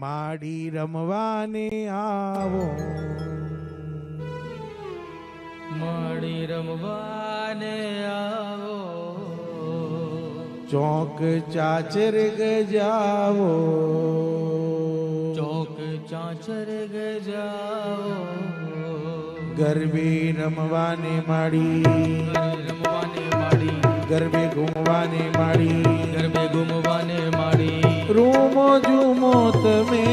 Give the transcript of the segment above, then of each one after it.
માડી રમવાને આવો. માડી રમવાને આવો. ચોક ચાચર ગજાવો. ચોક ચાચર ગજાવો. ગરબે રમવાને માડી. રમવાને માડી. ગરબે ઘૂમવાને માડી. ગરબે ઘૂમવાને માડી. રૂમો જુમો તમે.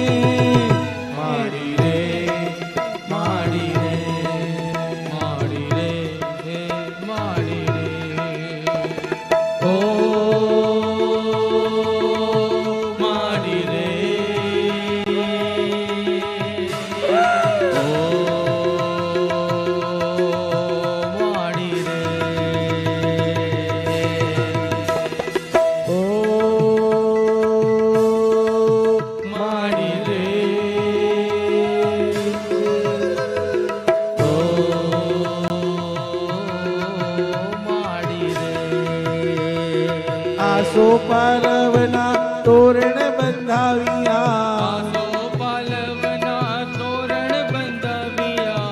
માડી આસો પાલવના તોરણ બંધાવ્યા આસો પાલવના તોરણ બંધાવ્યા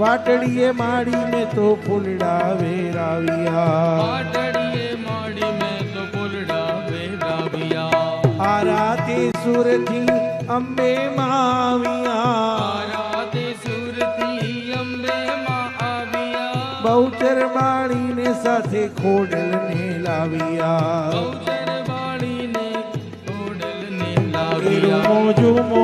વાટડીએ માડીને તો ફૂલડા વેરાવ્યા પાટડીએ માડી મેં તો ફૂલડા વેરાવ્યા આ રાતે સુરથી અંબે માવ્યા રાતે સુરતી અંબે માં આવ્યા બહુચર માડીને સાથે ખોડલને લાવ્યા લાવ્યા. રૂમો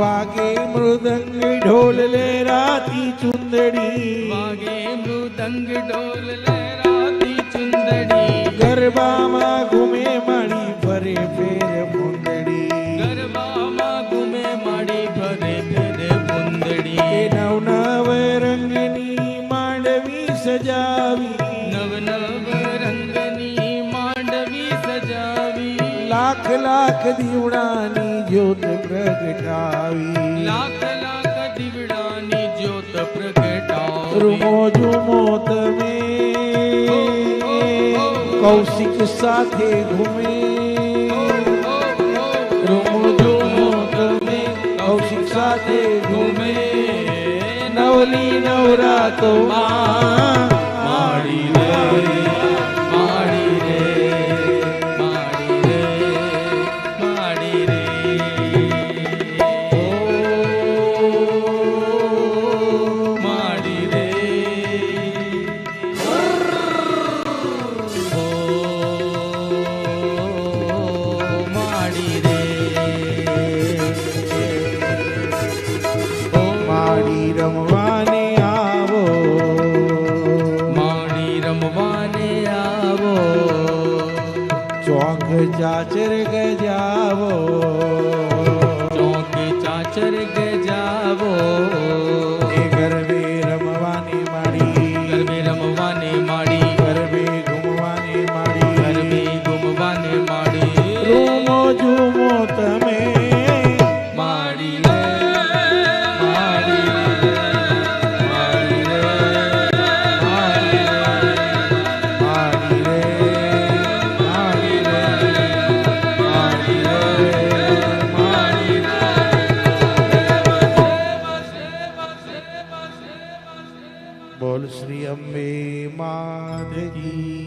वागे मृदंग ढोल ले राती चुंदड़ी। वागे मृदंग ढोल ले राती चुंदड़ी। गरबा લાખ લાખ દીવડાની જ્યોત પ્રગટાવી. લાખ લાખ દીવડાની જ્યોત પ્રગટાવી. રૂમો જુમો તમે કૌશિક સાથે ઘૂમે. રૂમો જુમો તમે કૌશિક સાથે ઘૂમે. નવલી નવરાતો માડી चौक चाचर के जावो। चौक चाचर के जावो। श्री अम्बे माधवी।